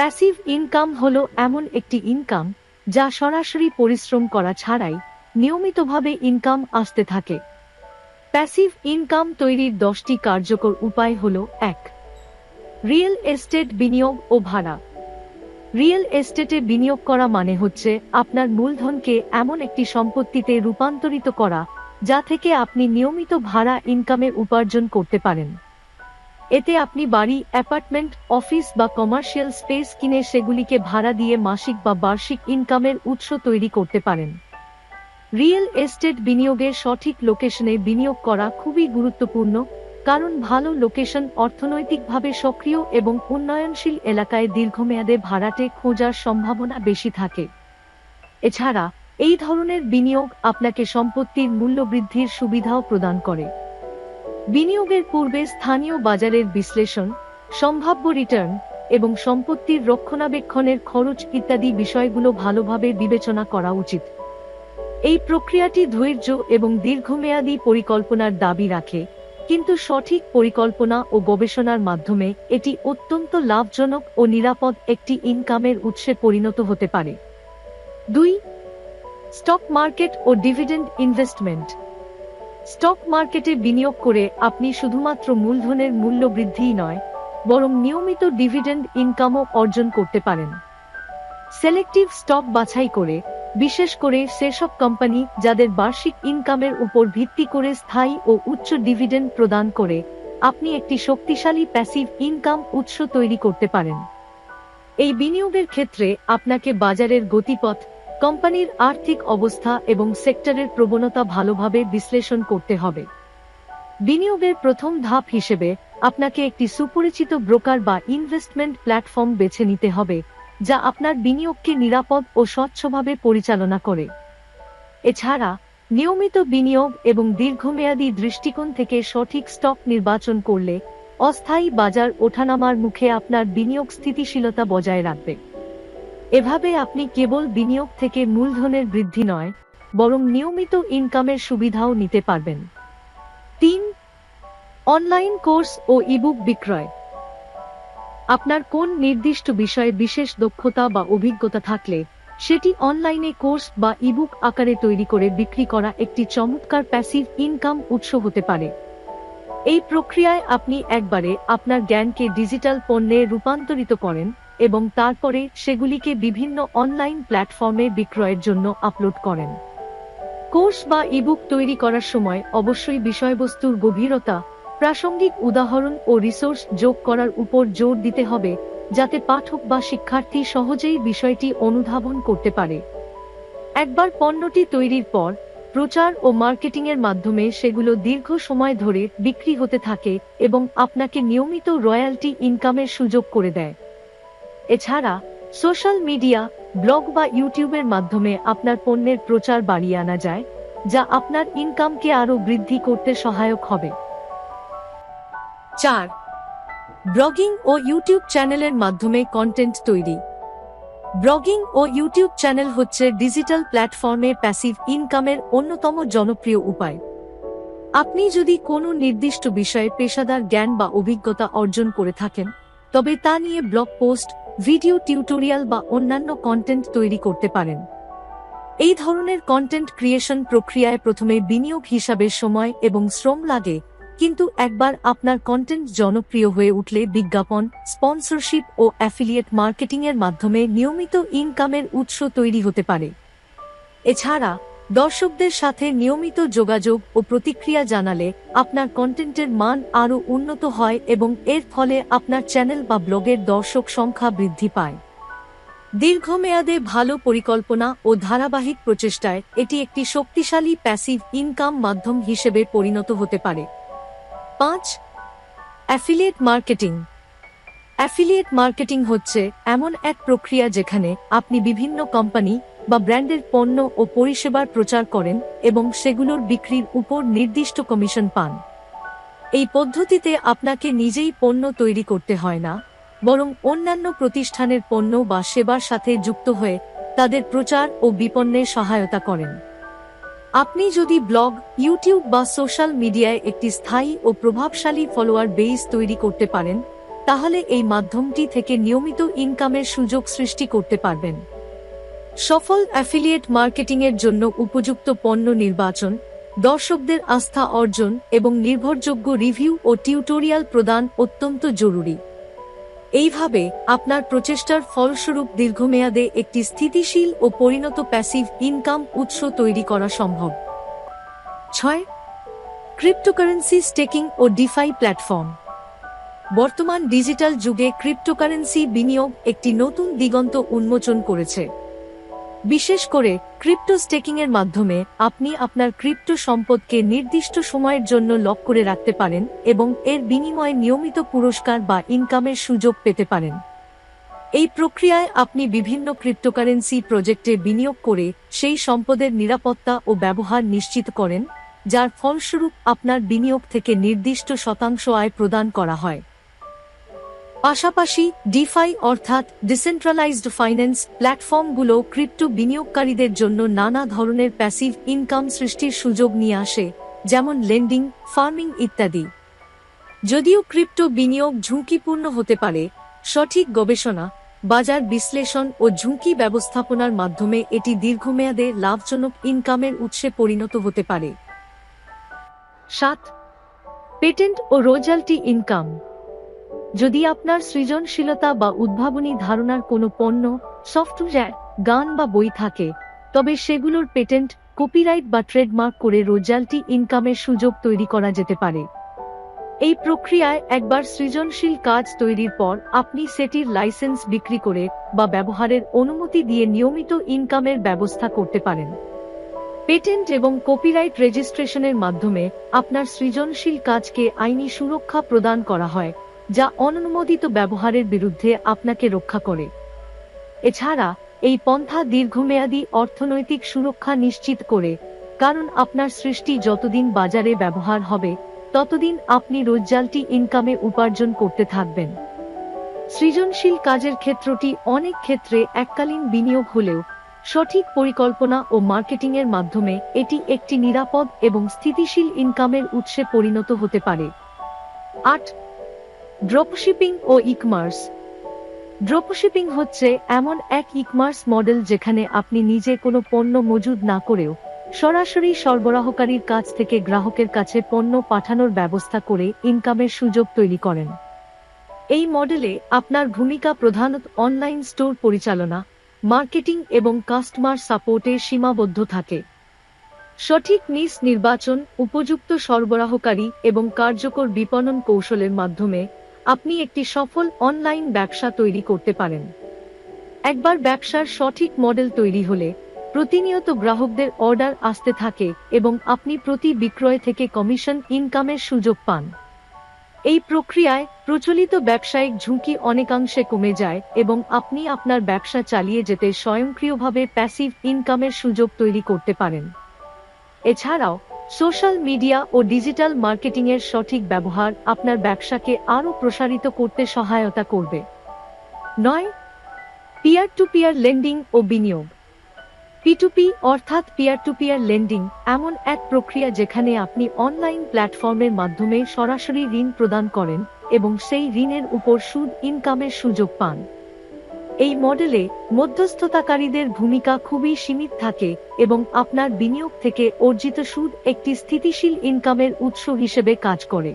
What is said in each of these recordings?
Passive income হল এমন একটি ইনকাম যা সরাসরি পরিশ্রম করা ছাড়াই নিয়মিতভাবে ইনকাম আসতে থাকে। প্যাসিভ ইনকাম তৈরির দশটি কার্যকর উপায় হল এক রিয়েল এস্টেট বিনিয়োগ ও ভাড়া। রিয়েল এস্টেটে বিনিয়োগ করা মানে হচ্ছে আপনার মূলধনকে এমন একটি সম্পত্তিতে রূপান্তরিত করা যা থেকে আপনি নিয়মিত ভাড়া ইনকামে উপার্জন করতে পারেন। এতে আপনি বাড়ি, অ্যাপার্টমেন্ট, অফিস বা কমার্শিয়াল স্পেস কিনে সেগুলিকে ভাড়া দিয়ে মাসিক বা বার্ষিক ইনকামের উৎস তৈরি করতে পারেন। রিয়েল এস্টেট বিনিয়োগের সঠিক লোকেশনে বিনিয়োগ করা খুবই গুরুত্বপূর্ণ, কারণ ভালো লোকেশন অর্থনৈতিকভাবে সক্রিয় এবং উন্নয়নশীল এলাকায় দীর্ঘমেয়াদে ভাড়াটে খোঁজার সম্ভাবনা বেশি থাকে। এছাড়া, এই ধরনের বিনিয়োগ আপনাকে সম্পত্তির মূল্য বৃদ্ধির সুবিধাও প্রদান করে। বিনিয়োগের পূর্বে স্থানীয় বাজারের বিশ্লেষণ, সম্ভাব্য রিটার্ন এবং সম্পত্তির রক্ষণাবেক্ষণের খরচ ইত্যাদি বিষয়গুলো ভালোভাবে বিবেচনা করা উচিত। এই প্রক্রিয়াটি ধৈর্য এবং দীর্ঘমেয়াদী পরিকল্পনার দাবি রাখে, কিন্তু সঠিক পরিকল্পনা ও গবেষণার মাধ্যমে এটি অত্যন্ত লাভজনক ও নিরাপদ একটি ইনকামের উৎসে পরিণত হতে পারে। দুই, স্টক মার্কেট ও ডিভিডেন্ড ইনভেস্টমেন্ট। স্টক মার্কেটে বিনিয়োগ করে আপনি শুধুমাত্র মূলধনের মূল্য বৃদ্ধিই নয়, বরং নিয়মিত ডিভিডেন্ড ইনকামও অর্জন করতে পারেন। সিলেক্টিভ স্টক বাছাই করে, বিশেষ করে সেসব কোম্পানি যাদের বার্ষিক ইনকামের উপর ভিত্তি করে স্থায়ী ও উচ্চ ডিভিডেন্ড প্রদান করে, আপনি একটি শক্তিশালী প্যাসিভ ইনকাম উৎস তৈরি করতে পারেন। এই বিনিয়োগের ক্ষেত্রে আপনাকে বাজারের গতিপথ কোম্পানির আর্থিক অবস্থা এবং সেক্টরের প্রবণতা ভালোভাবে বিশ্লেষণ করতে হবে। বিনিয়োগের প্রথম ধাপ হিসেবে আপনাকে একটি সুপরিচিত ব্রোকার বা ইনভেস্টমেন্ট প্ল্যাটফর্ম বেছে নিতে হবে, যা আপনার বিনিয়োগকে নিরাপদ ও স্বচ্ছভাবে পরিচালনা করে। এছাড়া, নিয়মিত বিনিয়োগ এবং দীর্ঘমেয়াদী দৃষ্টিকোণ থেকে সঠিক স্টক নির্বাচন করলে অস্থায়ী বাজার ওঠানামার মুখে আপনার বিনিয়োগ স্থিতিশীলতা বজায় রাখবে। এভাবে আপনি কেবল বিনিয়োগ থেকে মূলধনের বৃদ্ধি নয়, বরং নিয়মিত ইনকামের সুবিধাও নিতে পারবেন। তিন অনলাইন কোর্স ও ইবুক বিক্রয়। আপনার কোন নির্দিষ্ট বিষয়ে বিশেষ দক্ষতা বা অভিজ্ঞতা থাকলে, সেটি অনলাইনে কোর্স বা ইবুক আকারে তৈরি করে বিক্রি করা একটি চমৎকার প্যাসিভ ইনকাম উৎস হতে পারে। এই প্রক্রিয়ায় আপনি একবারে আপনার জ্ঞানকে ডিজিটাল পণ্যে রূপান্তরিত করেন এবং তারপরে সেগুলিকে বিভিন্ন অনলাইন প্ল্যাটফর্মে বিক্রয়ের জন্য আপলোড করেন। কোর্স বা ইবুক তৈরি করার সময় অবশ্যই বিষয়বস্তুর গভীরতা, প্রাসঙ্গিক উদাহরণ ও রিসোর্স যোগ করার উপর জোর দিতে হবে, যাতে পাঠক বা শিক্ষার্থী সহজেই বিষয়টি অনুধাবন করতে পারে। একবার পণ্যটি তৈরির পর, প্রচার ও মার্কেটিংয়ের মাধ্যমে সেগুলো দীর্ঘ সময় ধরে বিক্রি হতে থাকে এবং আপনাকে নিয়মিত রয়্যালটি ইনকামের সুযোগ করে দেয়। এছাড়া সোশ্যাল মিডিয়া, ব্লগ বা ইউটিউবের মাধ্যমে আপনার পণ্যের প্রচার বাড়িয়ে আনা যায়, যা আপনার ইনকামকে আরও বৃদ্ধি করতে সহায়ক হবে। চার, ব্লগিং ও ইউটিউব চ্যানেলের মাধ্যমে কন্টেন্ট তৈরি। ব্লগিং ও ইউটিউব চ্যানেল হচ্ছে ডিজিটাল প্ল্যাটফর্মে প্যাসিভ ইনকামের অন্যতম জনপ্রিয় উপায়। আপনি যদি কোনো নির্দিষ্ট বিষয়ে পেশাদার জ্ঞান বা অভিজ্ঞতা অর্জন করে থাকেন, তবে তা নিয়ে ব্লগ পোস্ট ভিডিও টিউটোরিয়াল বা অন্যান্য কন্টেন্ট তৈরি করতে পারেন। এই ধরনের কন্টেন্ট ক্রিয়েশন প্রক্রিয়ায় প্রথমে বিনিয়োগ হিসাবে সময় এবং শ্রম লাগে, কিন্তু একবার আপনার কন্টেন্ট জনপ্রিয় হয়ে উঠলে বিজ্ঞাপন স্পন্সরশিপ ও অ্যাফিলিয়েট মার্কেটিংয়ের মাধ্যমে নিয়মিত ইনকামের উৎস তৈরি হতে পারে। এছাড়া দর্শকদের সাথে নিয়মিত যোগাযোগ ও প্রতিক্রিয়া জানালে আপনার কন্টেন্টের মান আরও উন্নত হয় এবং এর ফলে আপনার চ্যানেল বা ব্লগের দর্শক সংখ্যা বৃদ্ধি পায়। দীর্ঘমেয়াদে ভালো পরিকল্পনা ও ধারাবাহিক প্রচেষ্টায় এটি একটি শক্তিশালী প্যাসিভ ইনকাম মাধ্যম হিসেবে পরিণত হতে পারে। পাঁচ অ্যাফিলিয়েট মার্কেটিং অ্যাফিলিয়েট মার্কেটিং হচ্ছে এমন এক প্রক্রিয়া যেখানে আপনি বিভিন্ন কোম্পানি বা ব্র্যান্ডের পণ্য ও পরিষেবার প্রচার করেন এবং সেগুলোর বিক্রির উপর নির্দিষ্ট কমিশন পান। এই পদ্ধতিতে আপনাকে নিজেই পণ্য তৈরি করতে হয় না, বরং অন্যান্য প্রতিষ্ঠানের পণ্য বা সেবার সাথে যুক্ত হয়ে তাদের প্রচার ও বিপণনে সহায়তা করেন। আপনি যদি ব্লগ, ইউটিউব বা সোশ্যাল মিডিয়ায় একটি স্থায়ী ও প্রভাবশালী ফলোয়ার বেস তৈরি করতে পারেন, তাহলে এই মাধ্যমটি থেকে নিয়মিত ইনকামের সুযোগ সৃষ্টি করতে পারবেন। সফল অ্যাফিলিয়েট মার্কেটিংয়ের জন্য উপযুক্ত পণ্য নির্বাচন, দর্শকদের আস্থা অর্জন এবং নির্ভরযোগ্য রিভিউ ও টিউটোরিয়াল প্রদান অত্যন্ত জরুরি। এইভাবে আপনার প্রচেষ্টার ফলস্বরূপ দীর্ঘমেয়াদে একটি স্থিতিশীল ও পরিণত প্যাসিভ ইনকাম উৎস তৈরি করা সম্ভব। ছয়, ক্রিপ্টোকারেন্সি স্টেকিং ও ডিফাই প্ল্যাটফর্ম। বর্তমান ডিজিটাল যুগে ক্রিপ্টোকারেন্সি বিনিয়োগ একটি নতুন দিগন্ত উন্মোচন করেছে। বিশেষ করে ক্রিপ্টো স্টেকিং এর মাধ্যমে আপনি আপনার ক্রিপ্টো সম্পদকে নির্দিষ্ট সময়ের জন্য লক করে রাখতে পারেন এবং এর বিনিময়ে নিয়মিত পুরস্কার বা ইনকামের সুযোগ পেতে পারেন। এই প্রক্রিয়ায় আপনি বিভিন্ন ক্রিপ্টোকারেন্সি প্রজেক্টে বিনিয়োগ করে সেই সম্পদের নিরাপত্তা ও ব্যবহার নিশ্চিত করেন, যার ফলস্বরূপ আপনার বিনিয়োগ থেকে নির্দিষ্ট শতাংশ আয় প্রদান করা হয়। পাশাপাশি ডিফাই অর্থাৎ ডিসেন্ট্রালাইজড ফাইন্যান্স প্ল্যাটফর্মগুলো ক্রিপ্টো বিনিয়োগকারীদের জন্য নানা ধরনের প্যাসিভ ইনকাম সৃষ্টির সুযোগ নিয়ে আসে, যেমন লেন্ডিং, ফার্মিং ইত্যাদি। যদিও ক্রিপ্টো বিনিয়োগ ঝুঁকিপূর্ণ হতে পারে, সঠিক গবেষণা, বাজার বিশ্লেষণ ও ঝুঁকি ব্যবস্থাপনার মাধ্যমে এটি দীর্ঘমেয়াদে লাভজনক ইনকামের উৎসে পরিণত হতে পারে। সাত, পেটেন্ট ও রোজাল্টি ইনকাম। যদি আপনার সৃজনশীলতা বা উদ্ভাবনী ধারণার কোনো পণ্য, সফটওয়্যার, গান বা বই থাকে, তবে সেগুলোর পেটেন্ট, কপিরাইট বা ট্রেডমার্ক করে রোজাল্টি ইনকামের সুযোগ তৈরি করা যেতে পারে। এই প্রক্রিয়ায় একবার সৃজনশীল কাজ তৈরির পর আপনি সেটির লাইসেন্স বিক্রি করে বা ব্যবহারের অনুমতি দিয়ে নিয়মিত ইনকামের ব্যবস্থা করতে পারেন। পেটেন্ট এবং কপিরাইট রেজিস্ট্রেশনের মাধ্যমে আপনার সৃজনশীল কাজকে আইনি সুরক্ষা প্রদান করা হয়। যা অননুমোদিত ব্যবহারের বিরুদ্ধে আপনাকে রক্ষা করে। এছাড়া, এই পন্থা দীর্ঘমেয়াদী অর্থনৈতিক সুরক্ষা নিশ্চিত করে, কারণ আপনার সৃষ্টি যতদিন বাজারে ব্যবহার হবে, ততদিন আপনি রোজ্জালটি ইনকামে উপার্জন করতে থাকবেন। সৃজনশীল কাজের ক্ষেত্রটি অনেক ক্ষেত্রে এককালীন বিনিয়োগ হলেও, সঠিক পরিকল্পনা ও মার্কেটিংয়ের মাধ্যমে এটি একটি নিরাপদ এবং স্থিতিশীল ইনকামের উৎসে পরিণত হতে পারে। আট ড্রপশিপিং ও ইকমার্স ড্রপশিপিং হচ্ছে এমন এক ইকমার্স মডেল যেখানে আপনি নিজে কোনো পণ্য মজুদ না করেও সরাসরি সরবরাহকারীর কাছ থেকে গ্রাহকের কাছে পণ্য পাঠানোর ব্যবস্থা করে ইনকামের সুযোগ তৈরি করেন। এই মডেলে আপনার ভূমিকা প্রধানত অনলাইন স্টোর পরিচালনা মার্কেটিং এবং কাস্টমার সাপোর্টে সীমাবদ্ধ থাকে। সঠিক নিস নির্বাচন, উপযুক্ত সরবরাহকারী এবং কার্যকর বিপণন কৌশলের মাধ্যমে আপনি একটি সফল অনলাইন ব্যবসা তৈরি করতে পারেন। একবার ব্যবসার সঠিক মডেল তৈরি হলে প্রতিনিয়ত গ্রাহকদের অর্ডার আসতে থাকে এবং আপনি প্রতি বিক্রয় থেকে কমিশন ইনকামের সুযোগ পান। এই প্রক্রিয়ায় প্রচলিত ব্যবসায়িক ঝুঁকি অনেকাংশে কমে যায় এবং আপনি আপনার ব্যবসা চালিয়ে যেতে স্বয়ংক্রিয়ভাবে প্যাসিভ ইনকামের সুযোগ তৈরি করতে পারেন। এছাড়াও, সোশ্যাল মিডিয়া ও ডিজিটাল মার্কেটিংয়ের সঠিক ব্যবহার আপনার ব্যবসাকে আরও প্রসারিত করতে সহায়তা করবে। নয় পিয়ার টু পিয়ার লেন্ডিং ও বিনিয়োগ। পিটুপি অর্থাৎ পিয়ার টু পিয়ার লেন্ডিং এমন এক প্রক্রিয়া যেখানে আপনি অনলাইন প্ল্যাটফর্মের মাধ্যমে সরাসরি ঋণ প্রদান করেন এবং সেই ঋণের উপর সুদ ইনকামের সুযোগ পান। এই মডেলে মধ্যস্থতাকারীদের ভূমিকা খুবই সীমিত থাকে এবং আপনার বিনিয়োগ থেকে অর্জিত সুদ একটি স্থিতিশীল ইনকামের উৎস হিসেবে কাজ করে।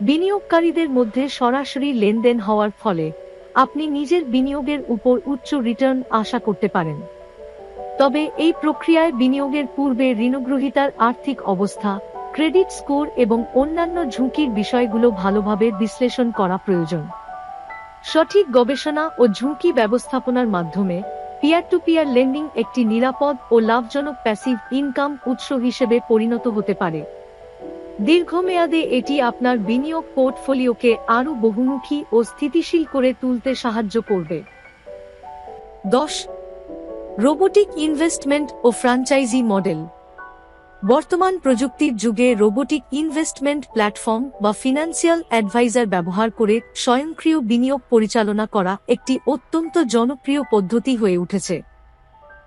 বিনিয়োগকারীদের মধ্যে সরাসরি লেনদেন হওয়ার ফলে আপনি নিজের বিনিয়োগের উপর উচ্চ রিটার্ন আশা করতে পারেন। তবে এই প্রক্রিয়ায় বিনিয়োগের পূর্বে ঋণগ্রহীতার আর্থিক অবস্থা, ক্রেডিট স্কোর এবং অন্যান্য ঝুঁকির বিষয়গুলো ভালোভাবে বিশ্লেষণ করা প্রয়োজন। সঠিক গবেষণা ও ঝুঁকি ব্যবস্থাপনার মাধ্যমে পিয়ার টু পিয়ার লেন্ডিং একটি নিরাপদ ও লাভজনক প্যাসিভ ইনকাম উৎস হিসেবে পরিণত হতে পারে। দীর্ঘমেয়াদে এটি আপনার বিনিয়োগ পোর্টফোলিওকে আরও বহুমুখী ও স্থিতিশীল করে তুলতে সাহায্য করবে। দশ, রোবোটিক ইনভেস্টমেন্ট ও ফ্রাঞ্চাইজি মডেল। বর্তমান প্রযুক্তির যুগে রোবোটিক ইনভেস্টমেন্ট প্ল্যাটফর্ম বা ফিনান্সিয়াল অ্যাডভাইজার ব্যবহার করে স্বয়ংক্রিয় বিনিয়োগ পরিচালনা করা একটি অত্যন্ত জনপ্রিয় পদ্ধতি হয়ে উঠেছে।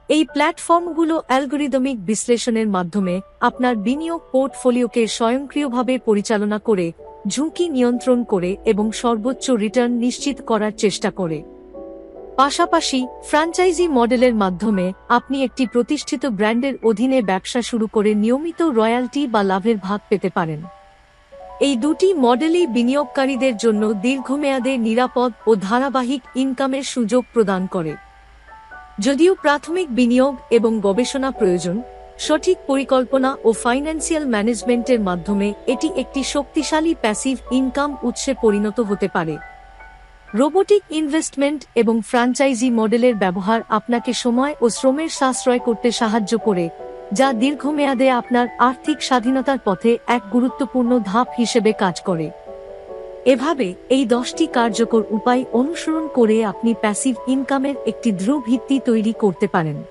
এই প্ল্যাটফর্মগুলো অ্যালগোরিদমিক বিশ্লেষণের মাধ্যমে আপনার বিনিয়োগ পোর্টফোলিওকে স্বয়ংক্রিয়ভাবে পরিচালনা করে ঝুঁকি নিয়ন্ত্রণ করে এবং সর্বোচ্চ রিটার্ন নিশ্চিত করার চেষ্টা করে। পাশাপাশি, ফ্র্যাঞ্চাইজি মডেলের মাধ্যমে আপনি একটি প্রতিষ্ঠিত ব্র্যান্ডের অধীনে ব্যবসা শুরু করে নিয়মিত রয়্যালটি বা লাভের ভাগ পেতে পারেন। এই দুটি মডেলই বিনিয়োগকারীদের জন্য দীর্ঘমেয়াদে নিরাপদ ও ধারাবাহিক ইনকামের সুযোগ প্রদান করে। যদিও প্রাথমিক বিনিয়োগ এবং গবেষণা প্রয়োজন, সঠিক পরিকল্পনা ও ফাইন্যান্সিয়াল ম্যানেজমেন্টের মাধ্যমে এটি একটি শক্তিশালী প্যাসিভ ইনকাম উৎসে পরিণত হতে পারে। রোবোটিক ইনভেস্টমেন্ট এবং ফ্র্যাঞ্চাইজি মডেলের ব্যবহার আপনাকে সময় ও শ্রমের সাশ্রয় করতে সাহায্য করে, যা দীর্ঘমেয়াদে আপনার আর্থিক স্বাধীনতার পথে এক গুরুত্বপূর্ণ ধাপ হিসেবে কাজ করে। এভাবে এই দশটি কার্যকর উপায় অনুসরণ করে আপনি প্যাসিভ ইনকামের একটি দৃঢ় ভিত্তি তৈরি করতে পারেন।